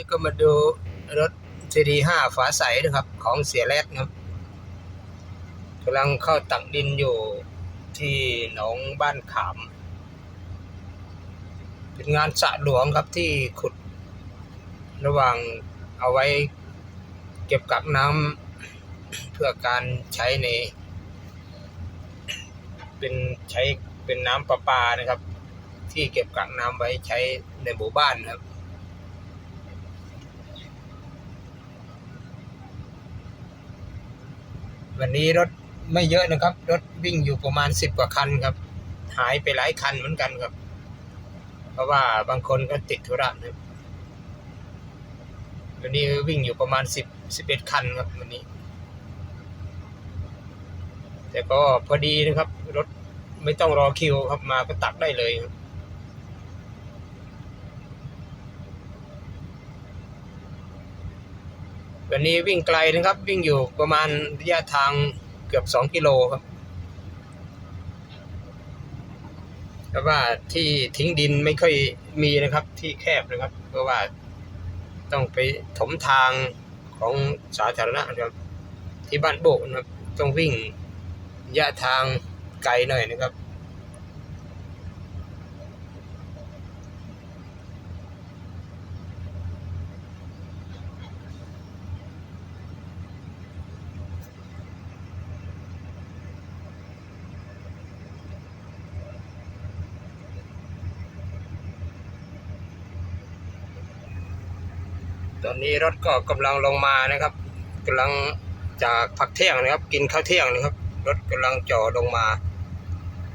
นี่ก็มาดูรถ CD5 ฝาใสนะครับ ของเสียแรดครับกำลังเข้าตักดินอยู่ที่หนองบ้านขาม เป็นงานสะหลวงครับที่ขุดระหว่างเอาไว้เก็บกักน้ำเพื่อการใช้ใน เป็นใช้เป็นน้ำประปานะครับ ที่เก็บกักน้ำไว้ใช้ในหมู่บ้านครับ วันนี้รถไม่เยอะนะครับ รถวิ่งอยู่ประมาณสิบกว่าคันครับ หายไปหลายคันเหมือนกันครับ เพราะว่าบางคนก็ติดธุระนะวันนี้วิ่งอยู่ประมาณสิบสิบเอ็ดคันครับวันนี้ แต่ก็พอดีนะครับ รถไม่ต้องรอคิวครับมาก็ตักได้เลยครับ วันนี้วิ่งไกลนะครับ วิ่งอยู่ประมาณระยะทางเกือบสองกิโลครับแต่ว่าที่ทิ้งดินไม่ค่อยมีนะครับ ที่แคบนะครับ เพราะว่าต้องไปถมทางของสาธารณะนะครับ ที่บ้านโบกนะครับ ต้องวิ่งระยะทางไกลหน่อยนะครับ ตอนนี้รถก็กำลังลงมานะครับกำลังจากพักเที่ยงนะครับ กินข้าวเที่ยงนะครับ รถกำลังจอลงมา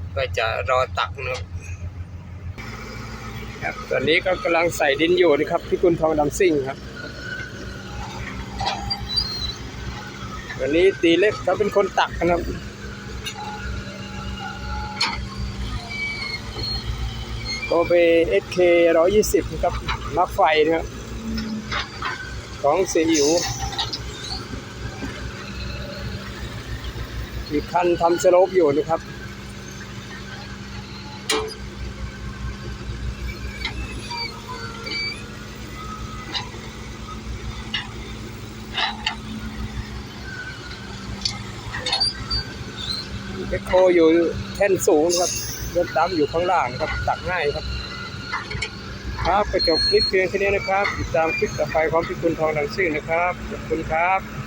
เพื่อจะรอตักนะครับครับตอนนี้ก็กำลังใส่ดินอยู่นะครับพี่กุลทองดำซิ่งครับวันนี้ตีเล็กเขาเป็นคนตักนะครับโอเบเอสเคร้อยยี่สิบครับมักไฟนะครับ ของเสียอิ๋วอีกคันทำสโลปอยู่นะครับ เอ็กโคอยู่แท่นสูงครับรถดำอยู่ข้างล่างครับ ตักง่ายครับ ครับก็จบคลิปเพียงแค่นี้นะครับ ติดตามคลิปต่อไปของพี่คุณทองดังซื่อนะครับ ขอบคุณครับ